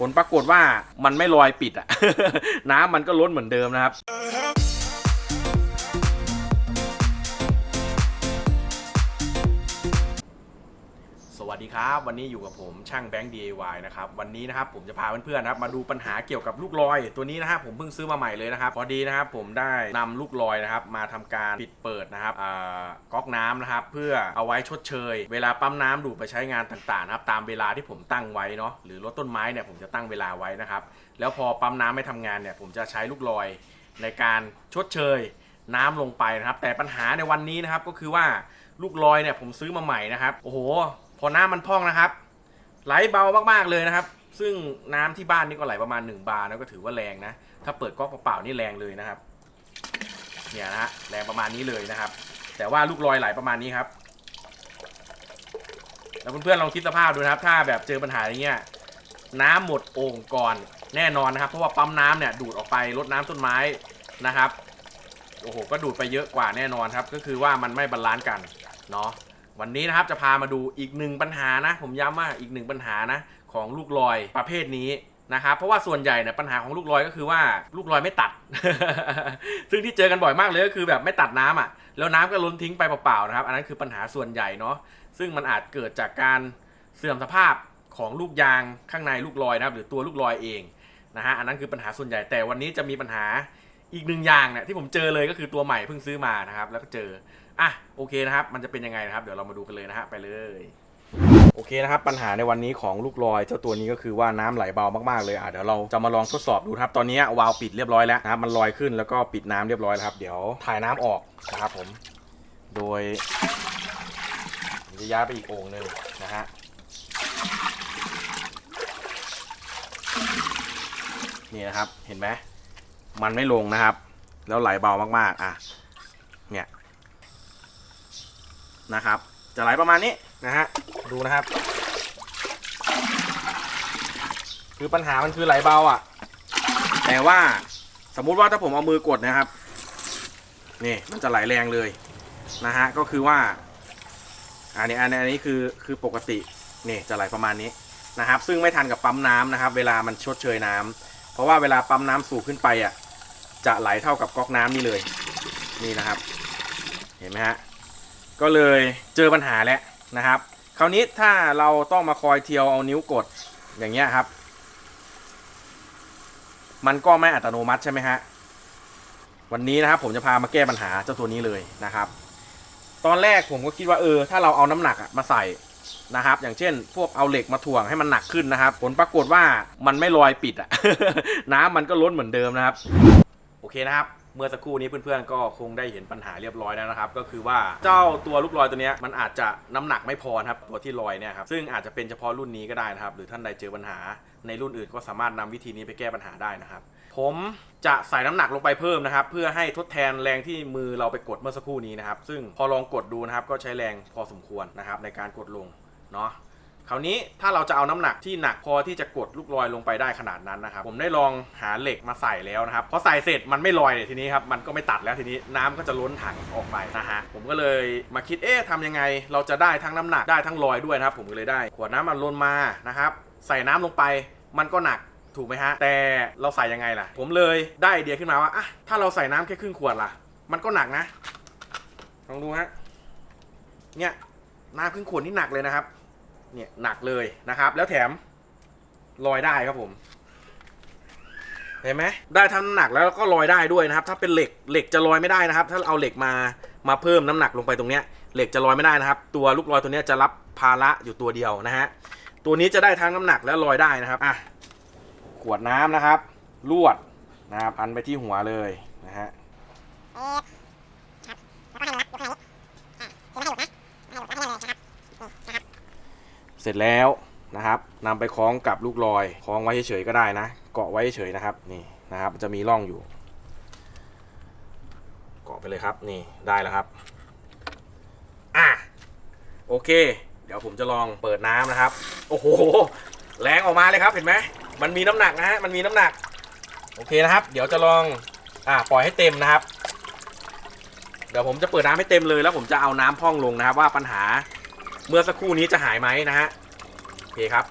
ผลปรากฏว่ามันไม่ลอยปิดอะ น้ำมันก็ล้นเหมือนเดิมนะครับ วัสดีครับ วันนี้อยู่กับผมช่างแบงค์ DIY นะครับวันนี้นะครับผมจะพาเพื่อนๆนะครับมาดูปัญหาเกี่ยวกับลูกลอย ตัวนี้นะครับผมเพิ่งซื้อมาใหม่เลยนะครับพอดีนะครับผมได้นำลูกลอยนะครับมาทำการปิดเปิดนะครับก๊อกน้ำนะครับเพื่อเอาไว้ชดเชย เวลาปั๊มน้ำดูดไปใช้งานต่างๆนะครับตามเวลาที่ผมตั้งไว้เนาะหรือรถต้นไม้เนี่ยผมจะตั้งเวลาไว้นะครับแล้วพอปั๊มน้ำไม่ทำงานเนี่ยผมจะใช้ลูกลอยในการชดเชยน้ำลงไปนะครับแต่ปัญหาในวันนี้นะครับก็คือว่าลูกลอยเนี่ยผมซื้อมาใหม่นะครับโอ้โห พอน้ำมันพองนะครับ ไหลเบามากๆเลยนะครับ ซึ่งน้ำที่บ้านนี่ก็ไหลประมาณ 1 บาร์นะก็ถือว่าแรงนะ ถ้าเปิดก๊อกเปล่าๆนี่แรงเลยนะครับ เนี่ยนะฮะแรงประมาณนี้เลยนะครับ แต่ว่าลูกลอยไหลประมาณนี้ครับ แล้วเพื่อนๆลองคิดสภาพดูนะครับ ถ้าแบบเจอปัญหาอย่างเงี้ยน้ำหมดโอ่งก่อนแน่นอนนะครับ เพราะว่าปั๊มน้ำเนี่ยดูดออกไปรดน้ำต้นไม้นะครับโอ้โหก็ดูดไปเยอะกว่าแน่นอนครับ ก็คือว่ามันไม่บาลานซ์กันเนาะ วันนี้นะครับจะพามาดูอีกหนึ่งปัญหานะ ผมย้ำว่าอีกหนึ่งปัญหานะของลูกลอยประเภทนี้นะครับเพราะว่าส่วนใหญ่เนี่ยปัญหาของลูกลอยก็คือว่าลูกลอยไม่ตัด ซึ่งที่เจอกันบ่อยมากเลยก็คือแบบไม่ตัดน้ำอะแล้วน้ำก็ล้นทิ้งไปเปล่าๆนะครับ อันนั้นคือปัญหาส่วนใหญ่เนาะซึ่งมันอาจเกิดจากการเสื่อมสภาพของลูกยางข้างในลูกลอยนะครับ หรือตัวลูกลอยเองนะฮะอันนั้นคือปัญหาส่วนใหญ่แต่วันนี้จะมีปัญหาอีกหนึ่งอย่างเนี่ยที่ผมเจอเลยก็คือตัวใหม่เพิ่งซื้อมานะครับ แล้วก็เจอ อะโอเคนะครับ มันจะเป็นยังไงนะครับ เดี๋ยวเรามาดูกันเลยนะฮะไปเลยโอเคนะครับปัญหาในวันนี้ของลูกลอยเจ้าตัวนี้ก็คือว่าน้ำไหลเบามากๆเลยอะเดี๋ยวเราจะมาลองทดสอบดูครับตอนนี้วาล์วปิดเรียบร้อยแล้วนะครับมันลอยขึ้นแล้วก็ปิดน้ำเรียบร้อยแล้วครับเดี๋ยวถ่ายน้ำออกนะครับผม โดยจะย้ายไปอีกโอ่งหนึ่งนะฮะนี่นะครับเห็นไหมมันไม่ลงนะครับ แล้วไหลเบามากๆอะเนี่ย นะครับ จะไหลประมาณนี้นะฮะดูนะครับ คือปัญหามันคือไหลเบาอะ แต่ว่าสมมุติว่าถ้าผมเอามือกดนะครับนี่มันจะไหลแรงเลยนะฮะก็คือว่าอันนี้อันนี้อันนี้คือคือปกตินี่จะไหลประมาณนี้นะครับ ซึ่งไม่ทันกับปั๊มน้ำนะครับ เวลามันชดเชยน้ำเพราะว่าเวลาปั๊มน้ำสูบขึ้นไปอะจะไหลเท่ากับก๊อกน้ำนี่เลย นี่นะครับ เห็นไหมฮะ ก็เลยเจอปัญหาแล้วนะครับ คราวนี้ถ้าเราต้องมาคอยเทียวเอานิ้วกดอย่างเงี้ยครับ มันก็ไม่อัตโนมัติใช่ไหมฮะวันนี้นะครับผมจะพามาแก้ปัญหาเจ้าตัวนี้เลยนะครับ ตอนแรกผมก็คิดว่าเออ ถ้าเราเอาน้ำหนักมาใส่นะครับ อย่างเช่น พวกเอาเหล็กมาถ่วงให้มันหนักขึ้นนะครับ ผลปรากฏว่ามันไม่ลอยปิดอะน้ำมันก็ล้นเหมือนเดิมนะครับ โอเคนะครับ เมื่อสักครู่นี้เพื่อนๆก็คงได้เห็นปัญหาเรียบร้อยแล้วนะครับ ก็คือว่าเจ้าตัวลูกลอยตัวนี้มันอาจจะน้ำหนักไม่พอครับตัวที่ลอยเนี่ยครับซึ่งอาจจะเป็นเฉพาะรุ่นนี้ก็ได้นะครับ หรือท่านใดเจอปัญหาในรุ่นอื่นก็สามารถนำวิธีนี้ไปแก้ปัญหาได้นะครับ ผมจะใส่น้ำหนักลงไปเพิ่มนะครับ เพื่อให้ทดแทนแรงที่มือเราไปกดเมื่อสักครู่นี้นะครับ ซึ่งพอลองกดดูนะครับก็ใช้แรงพอสมควรนะครับในการกดลงเนาะ คราวนี้ถ้าเราจะเอาน้ำหนักที่หนักพอที่จะกดลูกลอยลงไปได้ขนาดนั้นนะครับผมได้ลองหาเหล็กมาใส่แล้วนะครับพอใส่เสร็จมันไม่ลอยเลยทีนี้ครับมันก็ไม่ตัดแล้วทีนี้น้ำก็จะล้นถังออกไปนะฮะผมก็เลยมาคิดเอ๊ะทำยังไง เราจะได้ทั้งน้ำหนักได้ทั้งลอยด้วยนะครับผมก็เลยได้ ขวดน้ำมันล้นมานะครับใส่น้ำลงไปมันก็หนักถูกไหมฮะ แต่เราใส่ยังไงล่ะ ผมเลยได้ไอเดียขึ้นมาว่าอะถ้าเราใส่น้ำแค่ครึ่งขวดล่ะ มันก็หนักนะ ลองดูฮะ เนี่ยน้ำครึ่งขวดนี่หนักเลยนะครับ เนี่ยหนักเลยนะครับ แล้วแถมลอยได้ครับผมเห็นไหมได้ทั้งน้ำหนักแล้วก็ลอยได้ด้วยนะครับ ถ้าเป็นเหล็กเหล็กจะลอยไม่ได้นะครับ ถ้าเอาเหล็กมามาเพิ่มน้ำหนักลงไปตรงเนี้ยเหล็กจะลอยไม่ได้นะครับ ตัวลูกลอยตัวเนี้ยจะรับภาระอยู่ตัวเดียวนะฮะตัวนี้จะได้ทั้งน้ำหนักและลอยได้นะครับอะขวดน้ำนะครับลวดนะครับพันไปที่หัวเลยนะฮะ เสร็จแล้วนะครับนำไปคล้องกับลูกลอยคล้องไว้เฉยๆก็ได้นะ เกาะไว้เฉยๆนะครับนี่นะครับจะมีร่องอยู่ เกาะไปเลยครับนี่ได้แล้วครับอะโอเค เดี๋ยวผมจะลองเปิดน้ำนะครับ โอ้โหแรงออกมาเลยครับเห็นไหมมันมีน้ำหนักนะฮะมันมีน้ำหนักโอเคนะครับ เดี๋ยวจะลองอะปล่อยให้เต็มนะครับ เดี๋ยวผมจะเปิดน้ำให้เต็มเลยแล้วผมจะเอาน้ำพ่องลงนะครับ ว่าปัญหา เมื่อสักครู่นี้จะหายไหมนะฮะโอเคครับ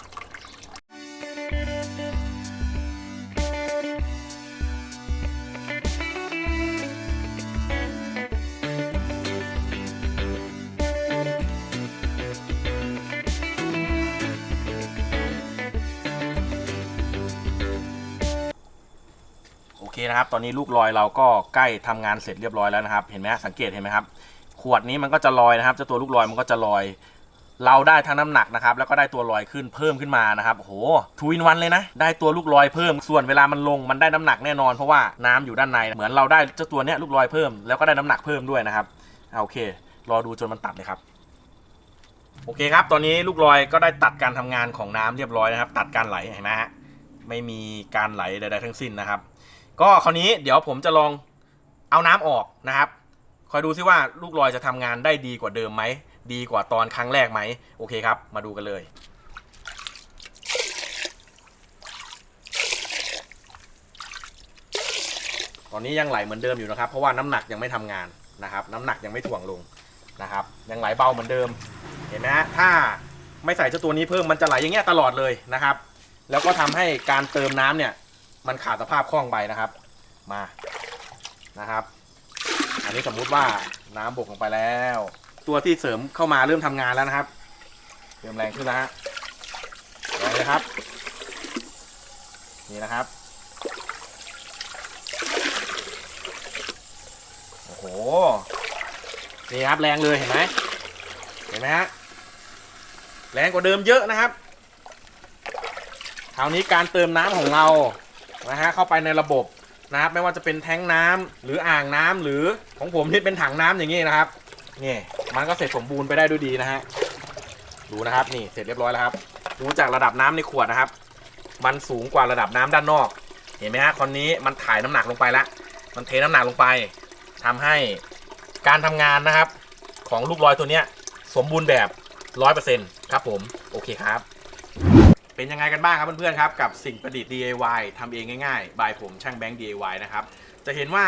คนะครับตอนนี้ลูกลอยเราก็ใกล้ทำงานเสร็จเรียบร้อยแล้วนะครับ เห็นไหมสังเกตเห็นไหมครับ ขวดนี้มันก็จะลอยนะครับเจ้าตัวลูกลอยมันก็จะลอย เราได้ทั้งน้ำหนักนะครับแล้วก็ได้ตัวลอยขึ้นเพิ่มขึ้นมานะครับโหทูอินวันเลยนะ ได้ตัวลูกลอยเพิ่ม ส่วนเวลามันลงมันได้น้ำหนักแน่นอนเพราะว่าน้ำอยู่ด้านในเหมือนเราได้เจ้าตัวเนี้ยลูกลอยเพิ่มแล้วก็ได้น้ำหนักเพิ่มด้วยนะครับอ่าโอเค รอดูจนมันตัดเลยครับโอเคครับ ตอนนี้ลูกลอยก็ได้ตัดการทำงานของน้ำเรียบร้อยนะครับ ตัดการไหลเห็นไหมฮะไม่มีการไหลใดๆทั้งสิ้นนะครับ ก็คราวนี้เดี๋ยวผมจะลองเอาน้ำออกนะครับ คอยดูซิว่าลูกลอยจะทำงานได้ดีกว่าเดิมไหม ดีกว่าตอนครั้งแรกไหมโอเคครับ มาดูกันเลยตอนนี้ยังไหลเหมือนเดิมอยู่นะครับ เพราะว่าน้ำหนักยังไม่ทำงานนะครับ น้ำหนักยังไม่ถ่วงลงนะครับ ยังไหลเบาเหมือนเดิม เห็นไหมฮะถ้าไม่ใส่เจ้าตัวนี้เพิ่มมันจะไหลอย่างเงี้ยตลอดเลยนะครับ แล้วก็ทำให้การเติมน้ำเนี่ย มันขาดสภาพคล่องไปนะครับ มานะครับ อันนี้สมมุติว่าน้ำบกลงไปแล้ว ตัวที่เสริมเข้ามาเริ่มทำงานแล้วนะครับ เริ่มแรงขึ้นแล้วฮะแรงเลยครับ นี่นะครับ โอ้โห นี่ครับแรงเลยเห็นไหมเห็นไหมฮะ แรงกว่าเดิมเยอะนะครับ คราวนี้การเติมน้ำของเรา นะฮะเข้าไปในระบบนะครับไม่ว่าจะเป็นแท้งน้ำหรืออ่างน้ำหรือของผมที่เป็นถังน้ำอย่างนี้นะครับนี่ มันก็เสร็จสมบูรณ์ไปได้ด้วยดีนะฮะดูนะครับนี่เสร็จเรียบร้อยแล้วครับดูจากระดับน้ำในขวดนะครับ มันสูงกว่าระดับน้ำด้านนอก เห็นไหมฮะคราวนี้มันถ่ายน้ำหนักลงไปแล้วมันเทน้ำหนักลงไปทำให้การทำงานนะครับ ของลูกลอยตัวเนี้ยสมบูรณ์แบบร้อยเปอร์เซ็นต์ครับผมโอเคครับ เป็นยังไงกันบ้างครับเพื่อนๆครับ กับสิ่งประดิษฐ์ DIY ทำเองง่ายๆ บายผมช่างแบงค์ DIY นะครับ จะเห็นว่า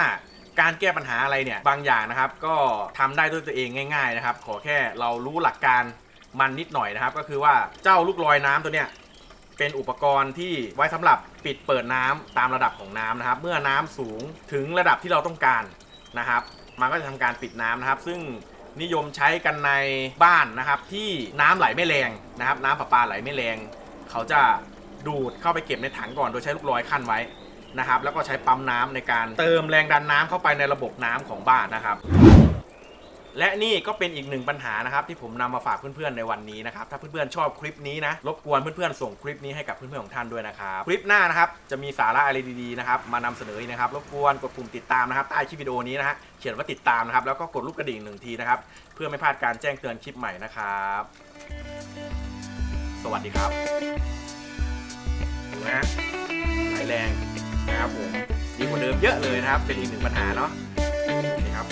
การแก้ปัญหาอะไรเนี่ยบางอย่างนะครับ ก็ทำได้ด้วยตัวเองง่าย ๆนะครับ ขอแค่เรารู้หลักการมันนิดหน่อยนะครับ ก็คือว่าเจ้าลูกลอยน้ำตัวเนี้ยเป็นอุปกรณ์ที่ไว้สำหรับปิดเปิดน้ำตามระดับของน้ำนะครับ เมื่อน้ำสูงถึงระดับที่เราต้องการนะครับ มันก็จะทำการปิดน้ำนะครับ ซึ่งนิยมใช้กันในบ้านนะครับ ที่น้ำไหลไม่แรงนะครับ น้ำประปาไหลไม่แรง เขาจะดูดเข้าไปเก็บในถังก่อนโดยใช้ลูกลอยขั้นไว้ นะครับแล้วก็ใช้ปั๊มน้ำในการเติมแรงดันน้ำเข้าไปในระบบน้ำของบ้านนะครับและนี่ก็เป็นอีกหนึ่งปัญหานะครับ ที่ผมนำมาฝากเพื่อนๆในวันนี้นะครับ ถ้าเพื่อนๆชอบคลิปนี้นะ รบกวนเพื่อนๆส่งคลิปนี้ให้กับเพื่อนๆของท่านด้วยนะครับ คลิปหน้านะครับ จะมีสาระอะไรดีๆนะครับ มานำเสนออีกนะครับ รบกวนกดปุ่มติดตามนะครับ ใต้คลิปวิดีโอนี้นะฮะเขียนว่าติดตามนะครับ แล้วก็กดลูกกระดิ่งหนึ่งทีนะครับ เพื่อไม่พลาดการแจ้งเตือนคลิปใหม่นะครับ สวัสดีครับดูนะฮะไหลแรง นะครับผมดีกว่าเดิมเยอะเลยนะครับ เป็นอีกหนึ่งปัญหาเนาะนะครับ